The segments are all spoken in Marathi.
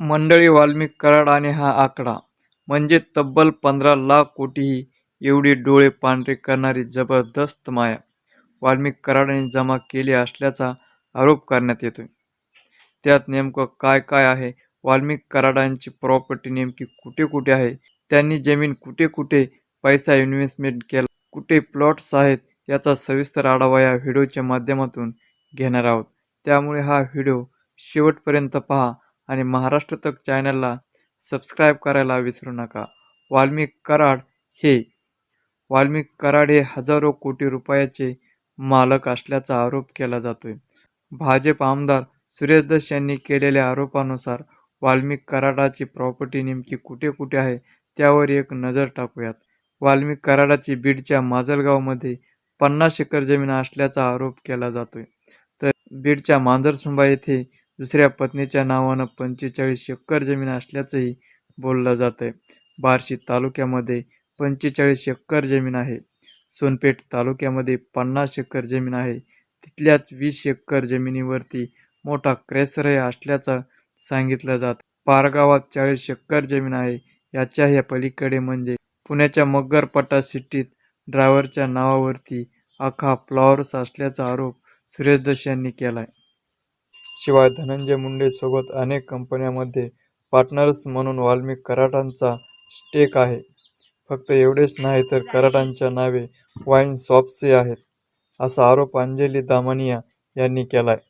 मंडळी वाल्मिक कराड आणि हा आकडा. म्हणजे तब्बल पंधरा लाख कोटीही एवढी डोळे पांढरे करणारी जबरदस्त माया वाल्मिक कराडाने जमा केली असल्याचा आरोप करण्यात येतोय. त्यात नेमकं काय काय आहे? वाल्मिक कराडांची प्रॉपर्टी नेमकी कुठे कुठे आहे? त्यांनी जमीन कुठे कुठे पैसा इन्व्हेस्टमेंट केला? कुठे प्लॉट्स आहेत? याचा सविस्तर आढावा या व्हिडिओच्या माध्यमातून घेणार आहोत. त्यामुळे हा व्हिडिओ शेवटपर्यंत पहा. आणि महाराष्ट्र तक चॅनलला सबस्क्राईब करायला विसरू नका. वाल्मिक कराड हे वाल्मिक कराड हे हजारो कोटी रुपयाचे मालक असल्याचा आरोप केला जातोय. भाजप आमदार सुरेश दस यांनी केलेल्या आरोपानुसार वाल्मिक कराडाची प्रॉपर्टी नेमकी कुठे कुठे आहे त्यावर एक नजर टाकूयात. वाल्मिक कराडाची बीडच्या माजलगावमध्ये पन्नास एकर जमीन असल्याचा आरोप केला जातोय. तर बीडच्या मांजरसुंबा येथे दुसऱ्या पत्नीच्या नावानं पंचेचाळीस एकर जमीन असल्याचंही बोललं जात आहे बार्शी तालुक्यामध्ये पंचेचाळीस एकर जमीन आहे. सोनपेठ तालुक्यामध्ये पन्नास एकर जमीन आहे. तिथल्याच वीस एकर जमिनीवरती मोठा क्रेसरय असल्याचं सांगितलं जातं. पारगावात चाळीस एकर जमीन आहे. याच्या ह्या पलीकडे म्हणजे पुण्याच्या मग्गरपट्टा सिटीत ड्रायव्हरच्या नावावरती अख्खा फ्लॉवर्स असल्याचा आरोप सुरेश दस यांनी केला आहे शिवाय धनंजय मुंडेसोबत अनेक कंपन्यांमध्ये पार्टनर्स म्हणून वाल्मिक कराटांचा स्टेक आहे. फक्त एवढेच नाही तर कराटांच्या नावे वाईन शॉप्सही आहेत असा आरोप अंजली दामनिया यांनी केला आहे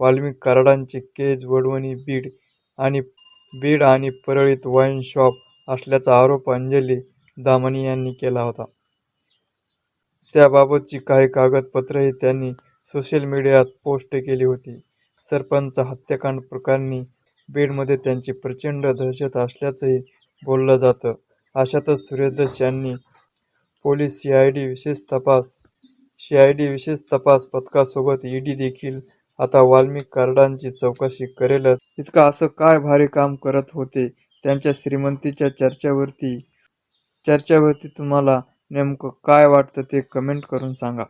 वाल्मिक कराडांची केज वडवणी बीड आणि बीड आणि परळीत वाईन शॉप असल्याचा आरोप अंजली दामानी यांनी केला होता. त्याबाबतची काही कागदपत्रेही त्यांनी सोशल मीडियात पोस्ट केली होती. सरपंच हत्याकांड प्रकरणी बीडमध्ये त्यांची प्रचंड दहशत असल्याचंही बोललं जातं. अशातच सूर्यदश यांनी पोलीस सी आय डी विशेष तपास सी आय डी विशेष तपास पथकासोबत ईडी देखील आता वाल्मिक कार्डांची चौकशी करेलच. इतकं असं काय भारी काम करत होते? त्यांच्या श्रीमंतीच्या चर्चेवरती चर्चेवरती तुम्हाला नेमकं काय वाटतं ते कमेंट करून सांगा.